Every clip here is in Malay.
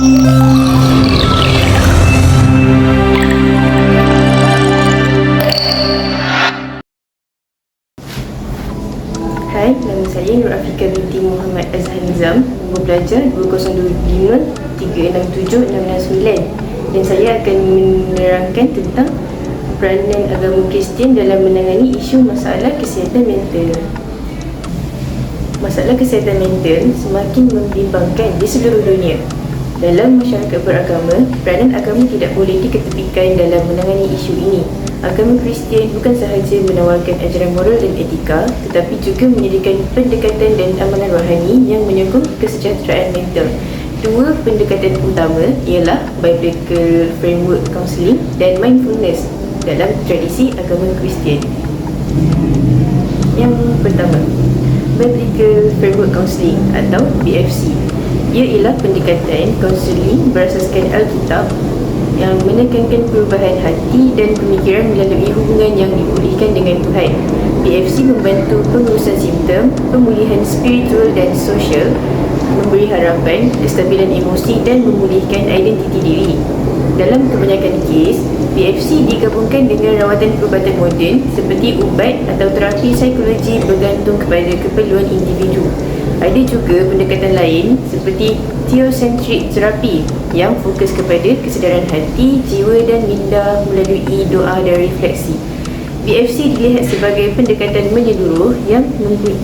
Hai, nama saya Nur Afika binti Muhammad Azhar Nizam. Nombor pelajar 2025-367-669 Dan saya akan menerangkan tentang Peranan agama Kristian dalam menangani isu masalah kesihatan mental. Masalah kesihatan mental semakin membimbangkan di seluruh dunia dalam masyarakat beragama, peranan agama tidak boleh diketepikan dalam menangani isu ini. Agama Kristian bukan sahaja menawarkan ajaran moral dan etika, tetapi juga menyediakan pendekatan dan amalan rohani yang menyokong kesejahteraan mental. Dua pendekatan utama ialah Biblical Framework Counseling dan Mindfulness dalam tradisi agama Kristian. Yang pertama, Biblical Framework Counseling atau BFC. Ia ialah pendekatan konseling berasaskan Alkitab yang menekankan perubahan hati dan pemikiran melalui hubungan yang dipulihkan dengan Tuhan. BFC membantu pengurusan simptom, pemulihan spiritual dan sosial, memberi harapan, kestabilan emosi dan memulihkan identiti diri. Dalam kebanyakan kes, BFC digabungkan dengan rawatan perubatan moden seperti ubat atau terapi psikologi bergantung kepada keperluan individu. Ada juga pendekatan lain seperti theocentric terapi yang fokus kepada kesedaran hati, jiwa dan minda melalui doa dan refleksi. BFC dilihat sebagai pendekatan menyeluruh yang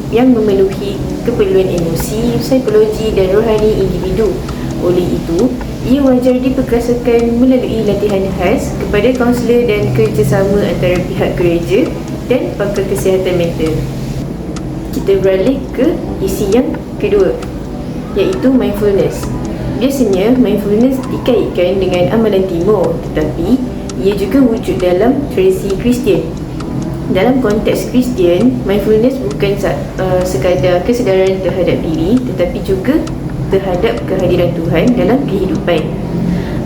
yang memenuhi keperluan emosi, psikologi dan rohani individu. Oleh itu, ia wajar diperkasakan melalui latihan khas kepada kaunselor dan kerjasama antara pihak gereja dan pakar kesihatan mental kita beralih ke isi yang kedua iaitu mindfulness. Biasanya mindfulness dikaitkan dengan amalan timur tetapi ia juga wujud dalam tradisi Kristian. Dalam konteks Kristian, mindfulness bukan uh, sekadar kesedaran terhadap diri tetapi juga terhadap kehadiran Tuhan dalam kehidupan.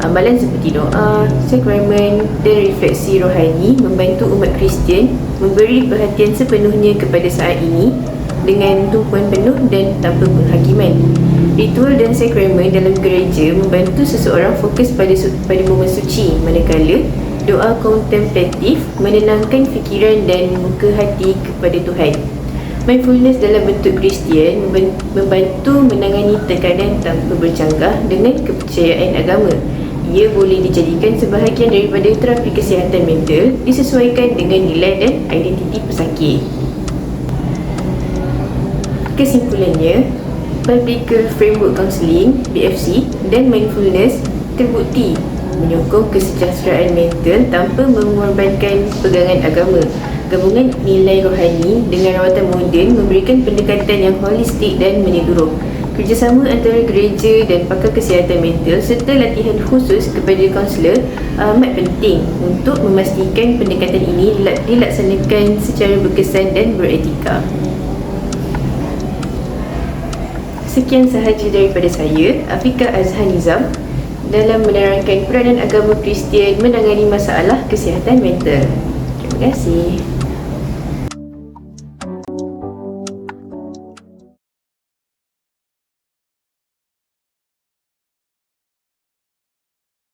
Amalan seperti doa, sakramen dan refleksi rohani membantu umat Kristian memberi perhatian sepenuhnya kepada saat ini dengan tumpuan penuh dan tanpa penghakiman. Ritual dan sakramen dalam gereja membantu seseorang fokus pada pada momen suci manakala doa kontemplatif menenangkan fikiran dan muka hati kepada Tuhan. Mindfulness dalam bentuk Kristian membantu menangani tekanan tanpa bercanggah dengan kepercayaan agama. Ia boleh dijadikan sebahagian daripada terapi kesihatan mental disesuaikan dengan nilai dan identiti pesakit. Kesimpulannya, Biblical Framework Counseling BFC dan Mindfulness terbukti menyokong kesejahteraan mental tanpa mengorbankan pegangan agama. Gabungan nilai rohani dengan rawatan moden memberikan pendekatan yang holistik dan menyeluruh. Kerjasama antara gereja dan pakar kesihatan mental serta latihan khusus kepada kaunselor amat penting untuk memastikan pendekatan ini dilaksanakan secara berkesan dan beretika. Sekian sahaja daripada saya, Afika Azhar Nizam dalam menerangkan peranan agama Kristian menangani masalah kesihatan mental. Terima kasih.